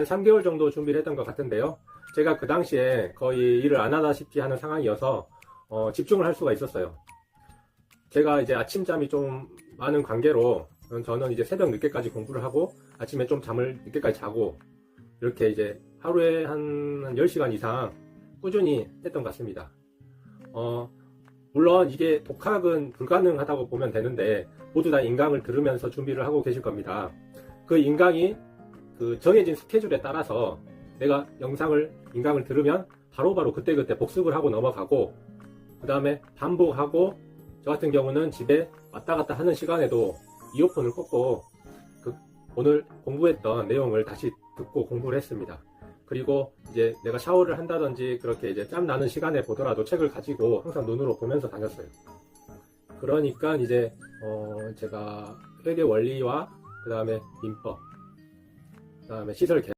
한 3개월 정도 준비를 했던 것 같은데요. 제가 그 당시에 거의 일을 안 하다시피 하는 상황이어서 어, 집중을 할 수가 있었어요. 제가 이제 아침잠이 좀 많은 관계로 저는 이제 새벽 늦게까지 공부를 하고 아침에 좀 잠을 늦게까지 자고 이렇게 이제 하루에 한, 한 10시간 이상 꾸준히 했던 것 같습니다. 어, 물론 이게 독학은 불가능하다고 보면 되는데 모두 다 인강을 들으면서 준비를 하고 계실 겁니다. 그 인강이 그 정해진 스케줄에 따라서 내가 영상을 인강을 들으면 바로바로 그때그때 복습을 하고 넘어가고 그 다음에 반복하고 저 같은 경우는 집에 왔다 갔다 하는 시간에도 이어폰을 꽂고 그 오늘 공부했던 내용을 다시 듣고 공부를 했습니다. 그리고 이제 내가 샤워를 한다든지 그렇게 이제 짬 나는 시간에 보더라도 책을 가지고 항상 눈으로 보면서 다녔어요. 그러니까 이제 어 제가 회계 원리와 그 다음에 민법, 그 다음에 시설 개